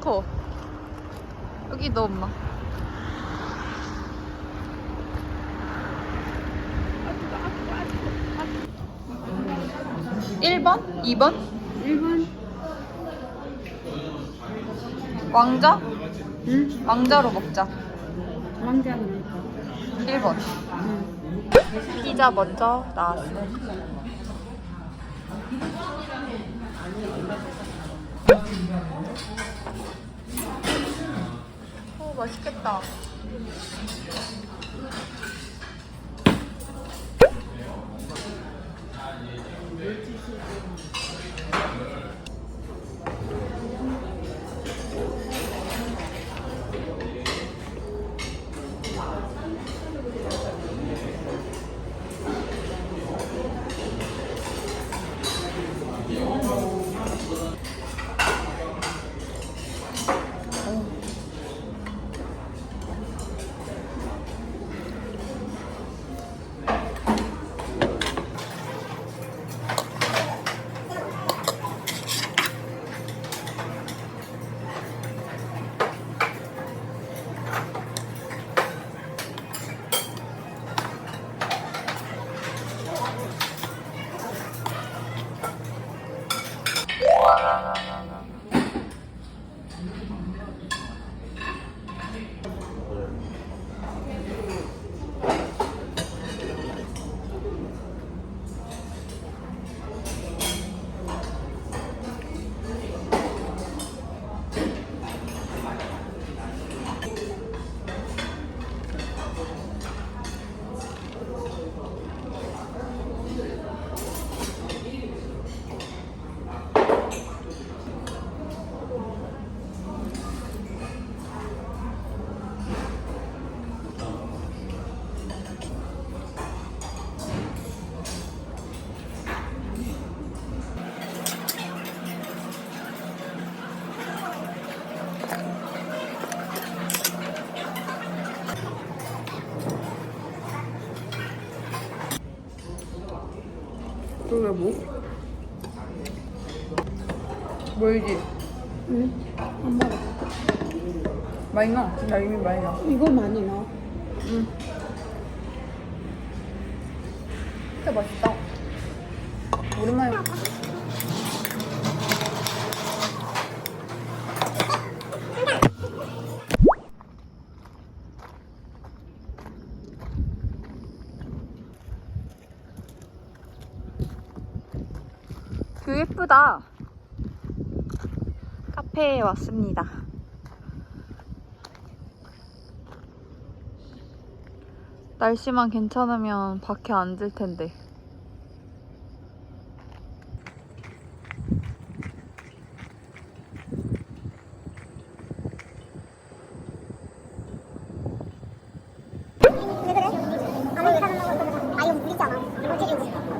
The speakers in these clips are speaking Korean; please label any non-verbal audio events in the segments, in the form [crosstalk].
커. 여기도 엄마. 일번이번 1번? 왕자? 응? 왕자로 먹자. 왕자는 1번. 응. 피자 먼저 나왔어. 맛있겠다. Ah, ah, ah. 그게 뭐? 뭘지? 응? 한 번. 많이 넣어. 나 이미 많이 넣어. 이거 많이 넣어. 응. 진짜 맛있다. 오랜만에 먹 뷰 예쁘다. 카페에 왔습니다. 날씨만 괜찮으면 밖에 앉을 텐데. 아니 물리잖아. 물질이고 싶어.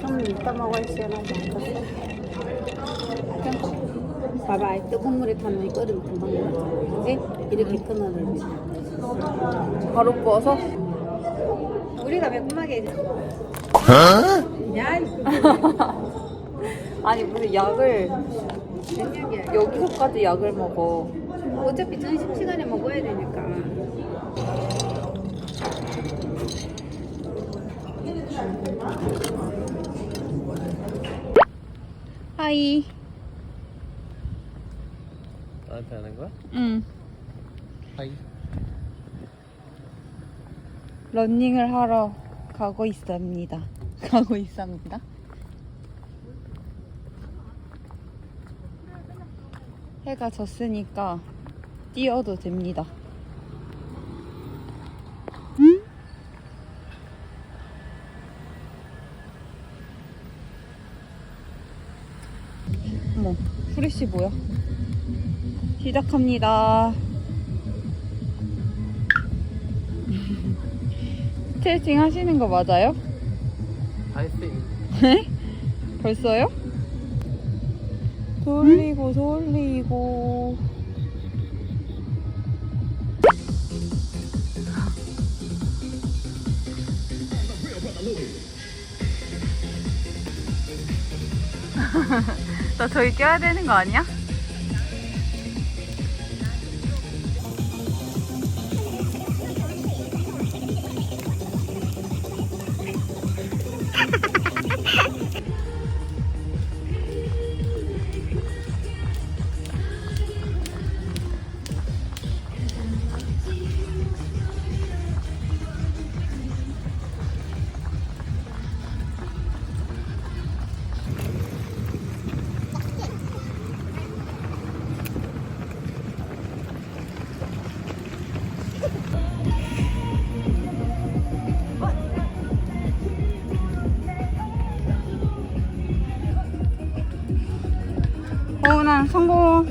좀 이따 먹어야지 나지 않겠어? 봐봐, 이 뜨거운 물에 타면 끓으면 금방 먹잖아. 그지? 이렇게 끊어내지. 바로 구워서? 우리가 매콤하게. 야, 이거 [laughs] 아니 무슨 약을 여기서까지 약을 먹어. 어차피 점심시간에 먹어야 되니까. 하이. 나한테 하는 거야? 응. 하이. 러닝을 하러 가고 있습니다. [laughs] 가고 있습니다. 해가 졌으니까 뛰어도 됩니다. 아저씨 뭐야? 시작합니다. [laughs] 스트레칭 하시는 거 맞아요? I think. 네? 벌써요? 돌리고 돌리고 [laughs] 나 저기 껴야 되는 거 아니야? 성공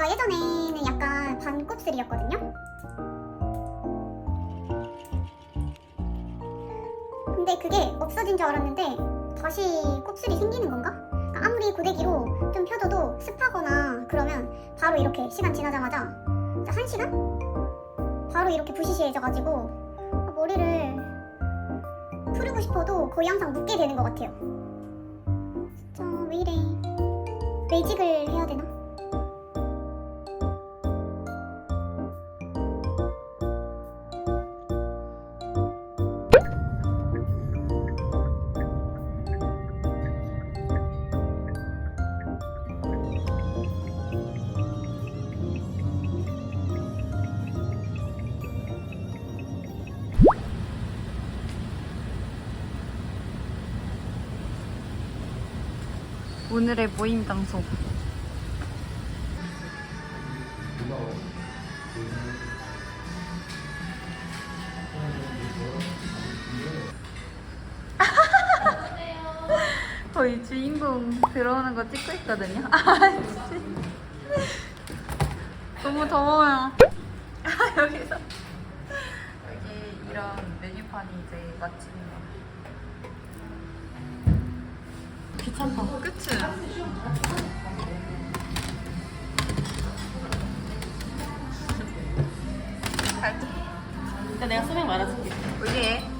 제가 예전에는 약간 반곱슬이었거든요. 근데 그게 없어진 줄 알았는데 다시 곱슬이 생기는 건가? 그러니까 아무리 고데기로 좀 펴줘도 습하거나 그러면 바로 이렇게 시간 지나자마자 한 시간? 바로 이렇게 부시시해져가지고 머리를 풀고 싶어도 거의 항상 묶게 되는 것 같아요. 진짜 왜 이래? 매직을 해야 되나? 오늘의 모임 장소 [laughs] 저희 주인공 들어오는 거 찍고 있거든요. 아씨. 너무 더워요. 아, [laughs] 여기서. 여기 이런 메뉴판이 이제 맛집 귀찮다. 그치? 일단 내가 소맥 말아줄게. 올리에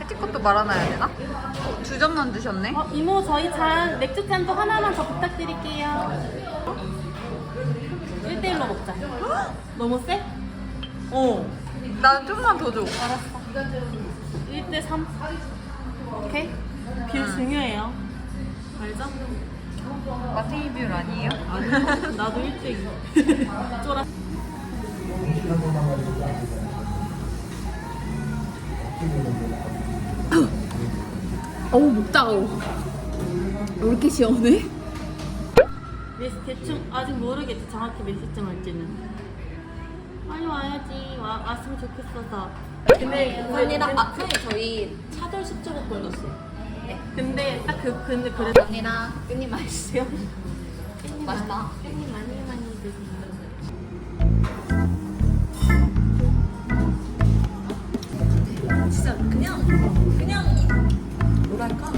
패티컷도 말아놔야 되나? 어, 두 점만 드셨네? 어, 이모 저희 잔 맥주 잔도 하나만 더 부탁드릴게요. 1대1로 먹자. 너무 세? 어. 나 좀만 더 줘. 알았어. 1대 3. 오케이? 뷰 응. 중요해요. 알죠? 마탱이 뷰 아니에요? 아니, [laughs] 나도 1대 2. 쫄아. 어우, 목 따가워. 왜 이렇게 시원해? 몇, 대충 아직 모르겠지 정확히 몇 시쯤 올지는. 빨리 와야지. 와, 왔으면 좋겠어서. 근데 언니랑 아, 선생님 저희 차돌 숙주국 보여줬어요. 근데 딱 그 근데 그래도 언니랑 깻잎 맛있어요? 맛있다. 깻잎 많이 많이 드세요. 진짜 그냥 그냥 뭐랄까?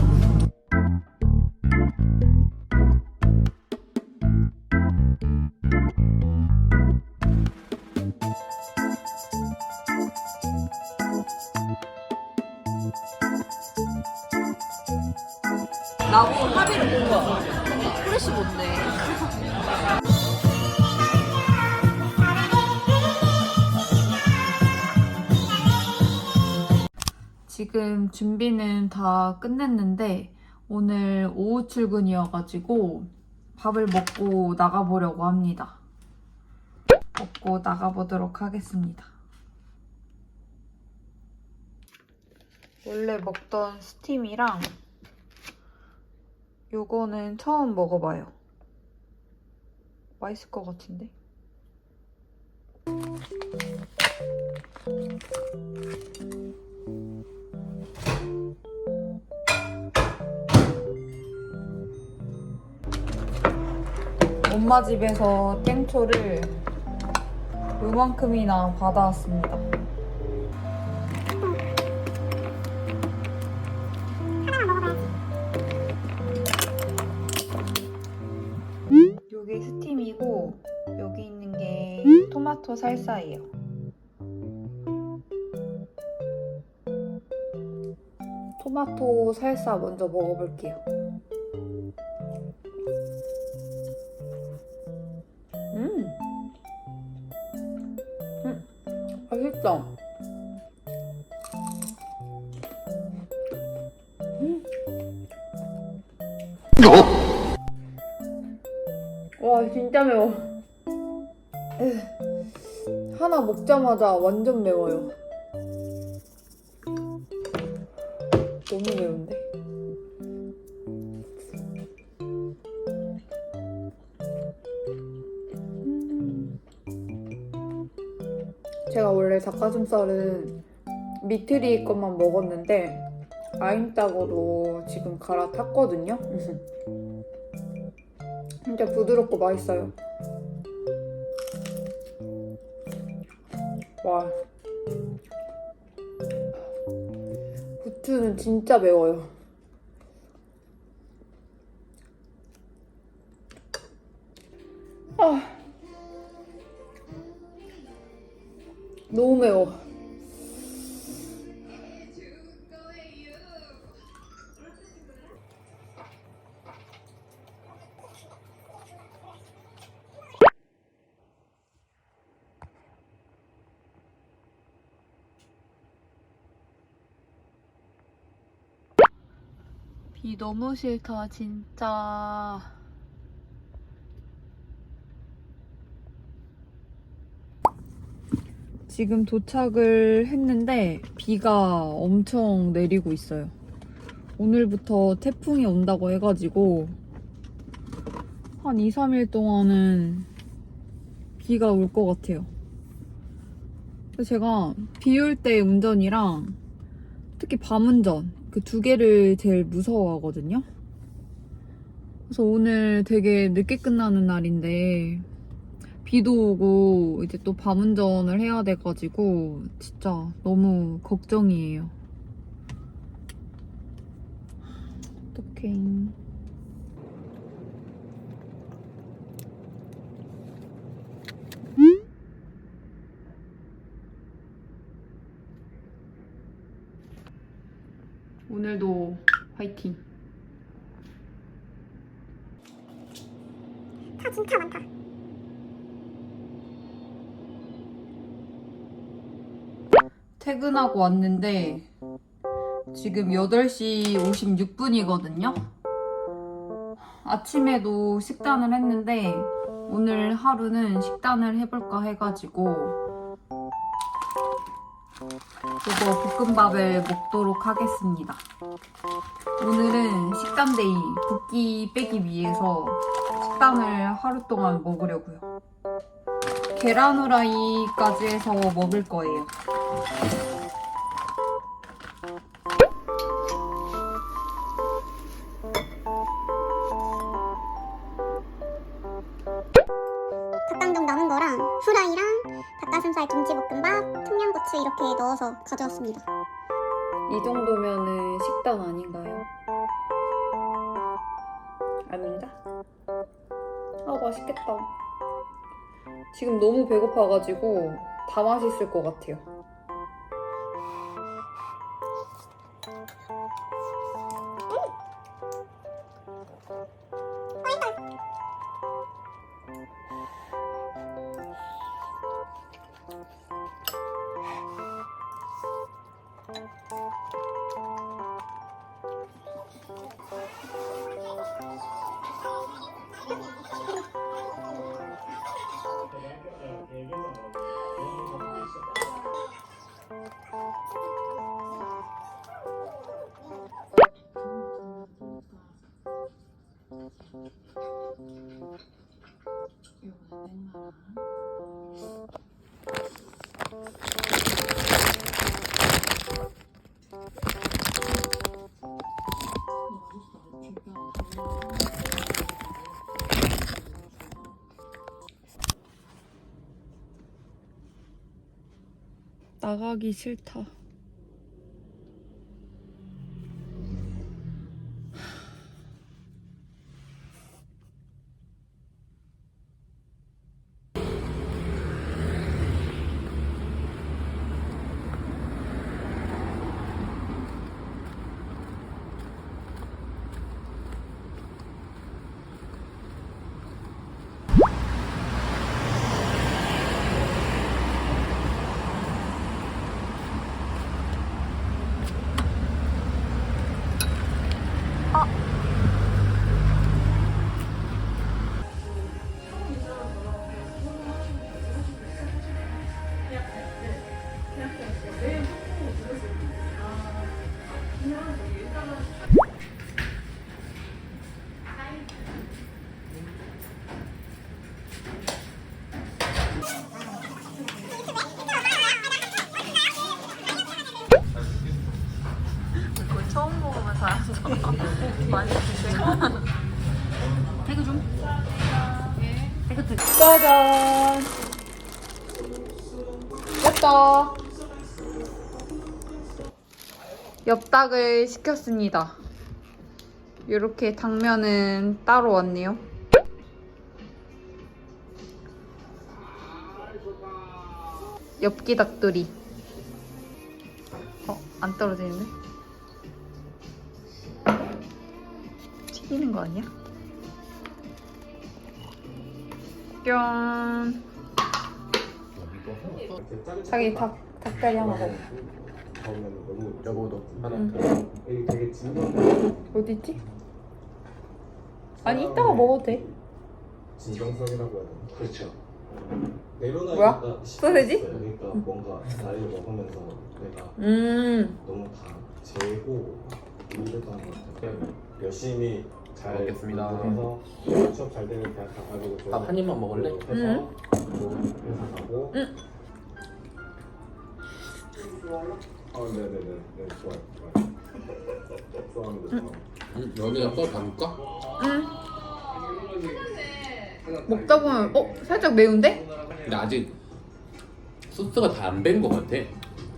준비는 다 끝냈는데 오늘 오후 출근이어가지고 밥을 먹고 나가보려고 합니다. 먹고 나가보도록 하겠습니다. 원래 먹던 스팀이랑 요거는 처음 먹어봐요. 맛있을 것 같은데? 엄마 집에서 땡초를 요만큼이나 받아왔습니다. 여기 스팀이고 여기 있는 게 토마토 살사예요. 토마토 살사 먼저 먹어볼게요. 먹자마자 완전 매워요. 너무 매운데? 음. 제가 원래 닭가슴살은 미트리 것만 먹었는데 아임닭으로 지금 갈아탔거든요. [laughs] 진짜 부드럽고 맛있어요. 와. 부추는 진짜 매워요. 아. 너무 매워. 비 너무 싫다, 진짜. 지금 도착을 했는데 비가 엄청 내리고 있어요. 오늘부터 태풍이 온다고 해가지고 한 2, 3일 동안은 비가 올 것 같아요. 제가 비 올 때 운전이랑 특히 밤 운전 그 두 개를 제일 무서워하거든요. 그래서 오늘 되게 늦게 끝나는 날인데 비도 오고 이제 또 밤 운전을 해야 돼가지고 진짜 너무 걱정이에요. 어떡해. 오늘도 화이팅. 차 진짜 많다. 퇴근하고 왔는데 지금 8시 56분이거든요. 아침에도 식단을 했는데 오늘 하루는 식단을 해볼까 해가지고 이거 볶음밥을 먹도록 하겠습니다. 오늘은 식단데이 붓기 빼기 위해서 식단을 하루 동안 먹으려고요. 계란 후라이까지 해서 먹을 거예요. 가져왔습니다. 이 정도면은 식단 아닌가요? 아닌가? 아 맛있겠다. 지금 너무 배고파가지고 다 맛있을 것 같아요. 나가기 싫다. 짜잔. 됐다. 엽닭을 시켰습니다. 이렇게 당면은 따로 왔네요. 엽기 닭도리. 어, 안 떨어지는데? 튀기는 거 아니야? 뿅. 자기 닭, 닭다리 하나 먹어. 여보도 하나. 여기 되게 진정 어디 있지? 아니, 이따가 먹어도 돼. 진정성이라고 해야 되나? 그렇죠. 뭐야? 소세지? 그러니까 뭔가 나이를 먹으면서 내가 음. 너무 다 재고 하는 것 같아요. 열심히 잘 먹겠습니다. 해서 취업 잘 되는 대학 좀밥한 입만 먹을래? 해서 좋은 회사 가고. 응. 아 네네네 네 좋아요 좋아요. 좋아합니다. 응, 여기다 써 담을까? 음. 먹다 보면, 어? 살짝 매운데? 근데 아직 소스가 다 안 밴 것 같아.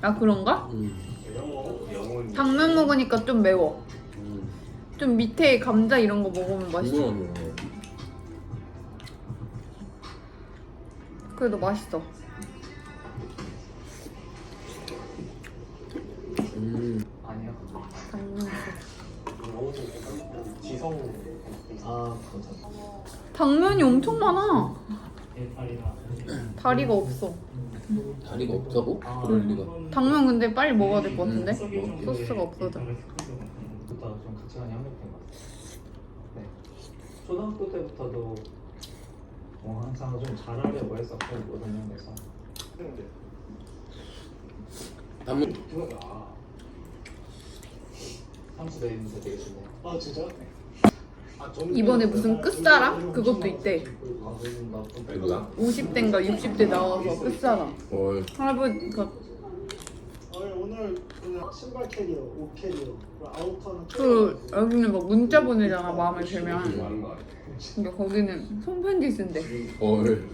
아, 그런가? 음. 당면 먹으니까 좀 매워. 음. 좀 밑에 감자 이런 거 먹으면 맛있어. 궁금한 거. 그래도 맛있어. 음. 당면. 지성 아 감사합니다. 당면이 엄청 많아. 다리가 없어. 다리가 없다고? 그럴 리가. 당면 근데 빨리 먹어야 될 것 같은데? 음. 소스가 없어 져. 부터 좀 가치관이 합력된 것 같아요. 네. 초등학교 때부터도 어, 항상 좀 잘하려고 했었고 모든 면에서 담은 삼수 내리는데 되게 좋네요. 아 진짜? 이번에 무슨 끝사랑? 그것도 있대. 누구야? 50대인가 60대 나와서 끝사랑. 헐. 할아버지가 오늘 그냥 신발 캐리어, 옷 캐리어, 그리고 아우터는 그 여기는 막 문자 보내잖아 마음에 들면. 음. 근데 거기는 손편지 쓴대. 헐.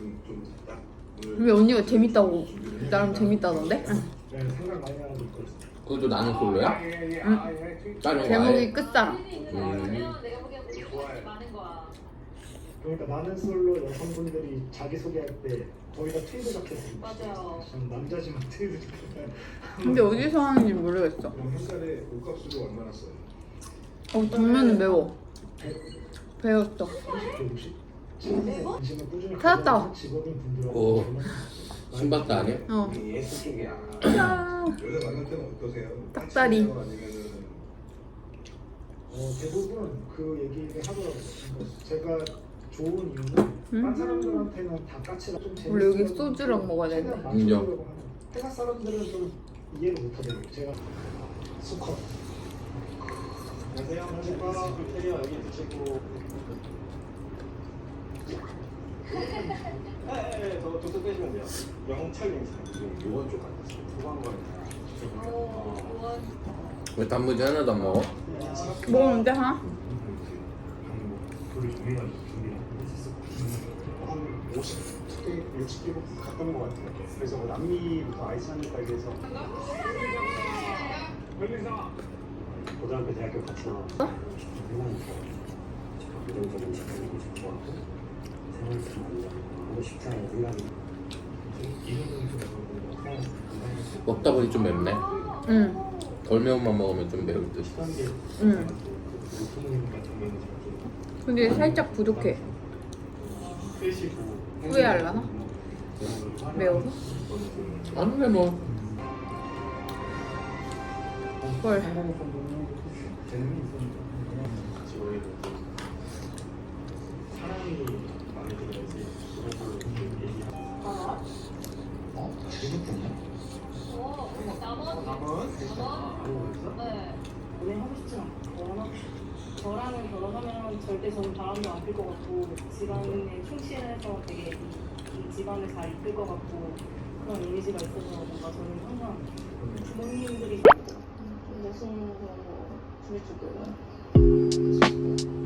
근데 언니가 재밌다고 나름 재밌다던데? 네, 생각 많이 하는 거 있어요. 그것도 나는 솔로야? 응. 다른 거 제목이 아예? 끝사랑. 음. 그러니까 나는 솔로 여성분들이 자기 소개할 때 거의 다 트위드 적혔습니다. 맞아요. 전 남자지만 트위드 적혔어요. 근데 어디서 하는지 모르겠어. 햇살에 옷값으로 얼마나 써요? 어 당면은 매워. 배웠어. 150. 관심을 꾸준히 찾았다. 가져오는 직업인 분들하고 오. 신박도 안 해? 어. 예술 쪽이야. 야. 여자 만날 때는 어떠세요? 닭다리. 아니면은 어, 대부분 그 얘기를 하더라고요. 그러니까 제가 좋은 이유는 딴 사람들한테는 다 까칠하고 좀 재밌는 원래 여기 소주랑 먹어야 되는데. 회사 사람들은 좀 이해를 못하더라고 제가 수컷 안녕하세요 안녕하십니까 불태리어 여기 붙이고 예예예 저 저쪽 빼시면 돼요 영철님이세요 지금 요번 쪽 같았어요 소방관 왜 단무지 하나도 안 먹어? 먹었는데 하나? 방법, 그걸 정해가지고 50개, 60개국 갔던 것 같아요. 그래서 뭐 남미부터 아이슬란드까지 해서 고등학교, 대학교 같이 나왔고 어? 이런저런 작품이 좋아하고 생활수 만나고 식사에 생각이 먹다 보니 좀 맵네. 응. 덜 매운맛 먹으면 좀 매울 듯. 응. 근데 살짝 부족해. 후회할라나? 매워서? 안 해, 뭐. 헐. 얘기하고 어? 재밌겠네. 오늘 하고 싶진 않고. 저랑은 결혼하면 절대 저는 바람도 안 필 것 같고 집안에 충실해서 되게 이, 이 집안을 잘 이끌 것 같고 그런 이미지가 있어서 뭔가 저는 항상 부모님들이 무슨 그런 거 준비해줄 거예요.